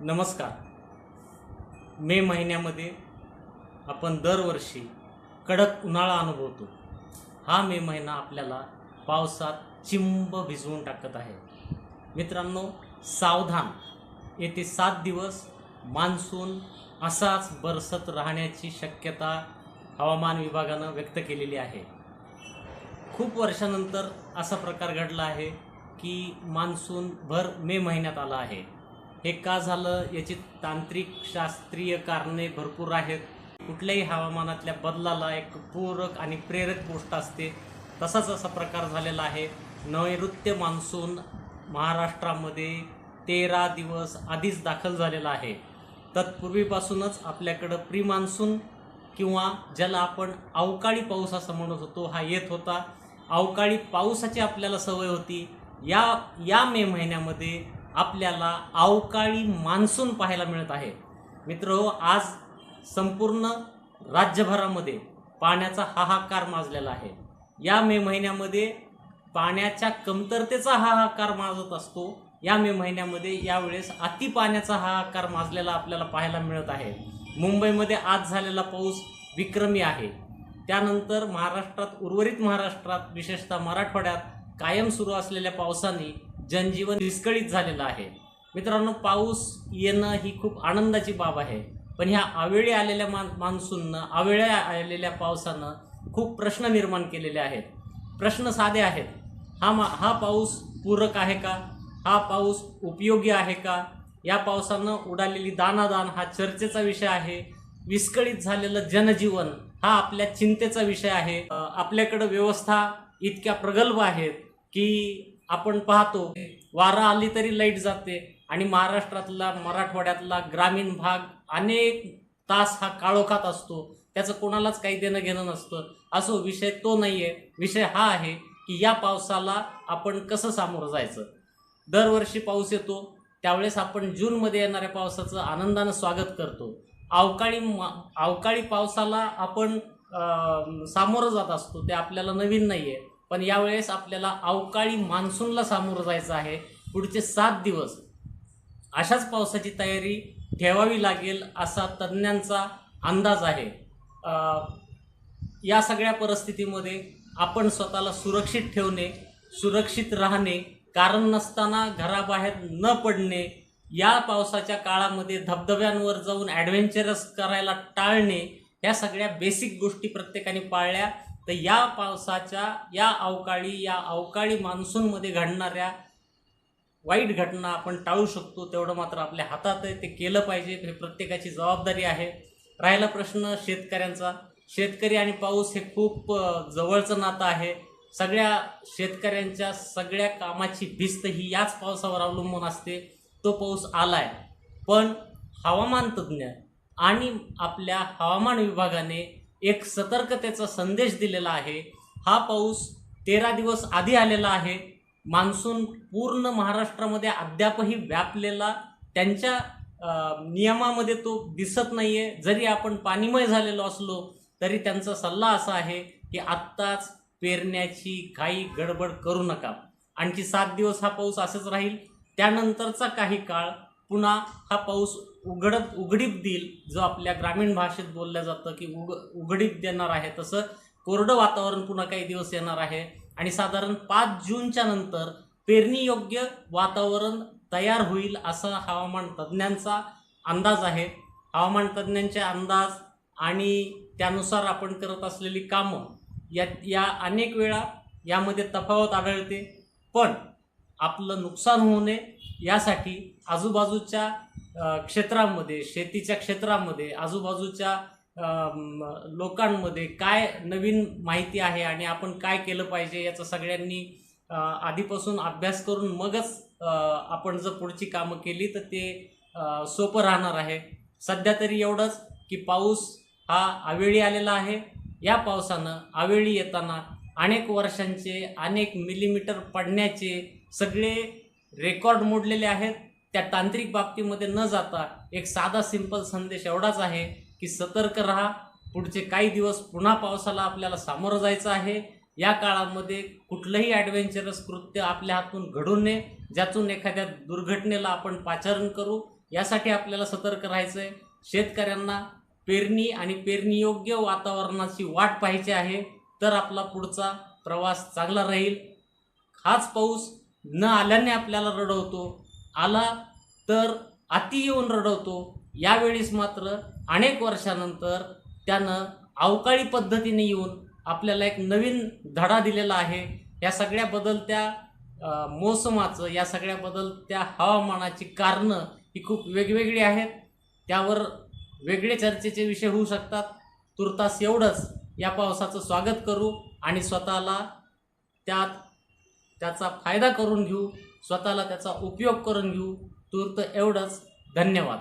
नमस्कार. मे महिन्यामध्ये आपण दरवर्षी कडक उन्हाळा अनुभवतो. हा मे महिना आपल्याला पावसात चिंब भिजवून टाकत आहे. मित्रांनो सावधान. येथे सात दिवस मान्सून असाच बरसत राहण्याची शक्यता हवामान विभागानं व्यक्त केलेली आहे. खूप वर्षानंतर असा प्रकार घडला आहे की मान्सून भर मे महिन्यात आला आहे. हे का झालं? याची तांत्रिक शास्त्रीय कारणे भरपूर आहेत. कुठल्याही हवामानातल्या बदलाला एक पूरक आणि प्रेरक गोष्ट असते. तसाच असा प्रकार झालेला आहे. नैऋत्य मान्सून महाराष्ट्रामध्ये तेरा दिवस आधीच दाखल झालेला आहे. तत्पूर्वीपासूनच आपल्याकडं प्री मान्सून किंवा ज्याला आपण अवकाळी पाऊस असं म्हणत होतो हा येत होता. अवकाळी पावसाची आपल्याला सवय होती. या या मे महिन्यामध्ये आपल्याला अवकाळी मान्सून पाहायला मिळत आहे. मित्र आज संपूर्ण राज्यभरामध्ये पाण्याचा हाहाकार माजलेला आहे. या मे महिन्यामध्ये पाण्याच्या कमतरतेचा हाहाकार माजत असतो. या मे महिन्यामध्ये यावेळेस अति पाण्याचा हाहाकार माजलेला आपल्याला पाहायला मिळत आहे. मुंबईमध्ये आज झालेला पाऊस विक्रमी आहे. त्यानंतर महाराष्ट्रात उर्वरित महाराष्ट्रात विशेषतः मराठवाड्यात कायम सुरू असलेल्या पावसाने जनजीवन विस्कळीत झालेलं आहे. मित्रांनो पाऊस येणं ही खूप आनंदाची बाब आहे. पण ह्या आवेळी आलेल्या मान मान्सूननं अवेळ्या आलेल्या पावसानं खूप प्रश्न निर्माण केलेले आहेत. प्रश्न साधे आहेत. हा मा हा पाऊस पूरक आहे का? हा पाऊस उपयोगी आहे का? या पावसानं उडालेली दानादान हा चर्चेचा विषय आहे. विस्कळीत झालेलं जनजीवन हा आपल्या चिंतेचा विषय आहे. आपल्याकडं व्यवस्था इतक्या प्रगल्भ आहेत की आपण पाहतो वारा आली तरी लाइट जाते. आणि महाराष्ट्रातला मराठवाड्यातला ग्रामीण भाग अनेक तास हा काळोखात असतो. त्याचं कोणालाच काही देणं घेणं नसतं. असो विषय तो नाही आहे विषय हा आहे की या पावसाला आपण कसं सामोरं जायचं? दरवर्षी पाऊस येतो. त्यावेळेस आपण जूनमध्ये येणाऱ्या पावसाचं आनंदानं स्वागत करतो. अवकाळी मा अवकाळी पावसाला आपण सामोरं जात असतो. ते आपल्याला नवीन नाही आहे पण यावेळेस आपल्याला अवकाळी मान्सूनला सामोरं जायचं आहे. पुढचे सात दिवस अशाच पावसाची तयारी ठेवावी लागेल असा तज्ज्ञांचा अंदाज आहे. या सगळ्या परिस्थितीमध्ये आपण स्वतःला सुरक्षित ठेवणे सुरक्षित राहणे कारण नसताना घराबाहेर न पडणे या पावसाच्या काळामध्ये धबधब्यांवर जाऊन ॲडव्हेंचरस करायला टाळणे या सगळ्या बेसिक गोष्टी प्रत्येकाने पाळल्या. तर या पावसाच्या या अवकाळी या अवकाळी मान्सूनमध्ये घडणाऱ्या वाईट घटना आपण टाळू शकतो. तेवढं मात्र आपल्या हातात आहे. ते केलं पाहिजे. हे प्रत्येकाची जबाबदारी आहे. राहिला प्रश्न शेतकऱ्यांचा. शेतकरी आणि पाऊस हे खूप जवळचं नातं आहे. सगळ्या शेतकऱ्यांच्या सगळ्या कामाची भिस्त ही याच पावसावर अवलंबून असते. तो पाऊस आला आहे पण हवामान तज्ज्ञ आणि आपल्या हवामान विभागाने एक सतर्कतेचा संदेश दिलेला आहे. हा पाऊस तेरा दिवस आधी आलेला आहे. मान्सून पूर्ण महाराष्ट्रामध्ये अद्यापही व्यापलेला त्यांच्या नियमामध्ये तो दिसत नाही आहे जरी आपण पाणीमय झालेलो असलो तरी त्यांचा सल्ला असा आहे की आत्ताच पेरण्याची काही गडबड करू नका. आणखी सात दिवस हा पाऊस असंच राहील. त्यानंतरचा काही काळ पुन्हा हा पाऊस उघडत उघडीप देईल जो आपल्या ग्रामीण भाषेत बोललं जातं की उग उघडीप देणार आहे. तसं कोरडं वातावरण पुन्हा काही दिवस येणार आहे. आणि साधारण पाच जूनच्या नंतर पेरणीयोग्य वातावरण तयार होईल असा हवामान तज्ज्ञांचा अंदाज आहे. हवामान तज्ज्ञांचे अंदाज आणि त्यानुसार आपण करत असलेली कामं या या अनेक वेळा यामध्ये तफावत आढळते. पण आपलं नुकसान होऊ नये यासाठी आजूबाजूच्या क्षेत्रामध्ये शेतीच्या क्षेत्रामध्ये आजूबाजूच्या लोकांमध्ये काय नवीन माहिती आहे आणि आपण काय केलं पाहिजे याचं सगळ्यांनी आधीपासून अभ्यास करून मगच आपण जर पुढची कामं केली तर ते सोपं राहणार आहे. सध्या तरी एवढंच की पाऊस हा आवेळी आलेला आहे. या पावसानं आवेळी येताना अनेक वर्षांचे अनेक मिलीमीटर पडण्याचे सगळे रेकॉर्ड मोडलेले आहेत. त्या तांत्रिक बाबतीमध्ये न जाता एक साधा सिंपल संदेश एवढाच आहे की सतर्क राहा. पुढचे काही दिवस पुन्हा पावसाला आपल्याला सामोरं जायचं आहे. या काळामध्ये कुठलंही ॲडव्हेंचरस कृत्य आपल्या हातून घडू नये. ज्यातून एखाद्या दुर्घटनेला आपण पाचारण करू. यासाठी आपल्याला सतर्क राहायचं आहे शेतकऱ्यांना पेरणी आणि पेरणीयोग्य वातावरणाची वाट पाहायची आहे. तर आपला पुढचा प्रवास चांगला राहील. हाच पाऊस न आल्याने आपल्याला रडवतो. आला तर अति येऊन रडवतो. यावेळेस मात्र अनेक वर्षानंतर त्यानं अवकाळी पद्धतीने येऊन आपल्याला एक नवीन धडा दिलेला आहे. या सगळ्या बदलत्या मोसमाचं या सगळ्या बदलत्या हवामानाची कारणं ही खूप वेगवेगळी आहेत. त्यावर वेगळे चर्चेचे विषय होऊ शकतात. तुर्तास एवढंच या पावसाचं स्वागत करू आणि स्वतःला त्यात त्याचा फायदा करून घेऊ स्वतःला त्याचा उपयोग करून घेऊ. तूर्त एवढंच. धन्यवाद.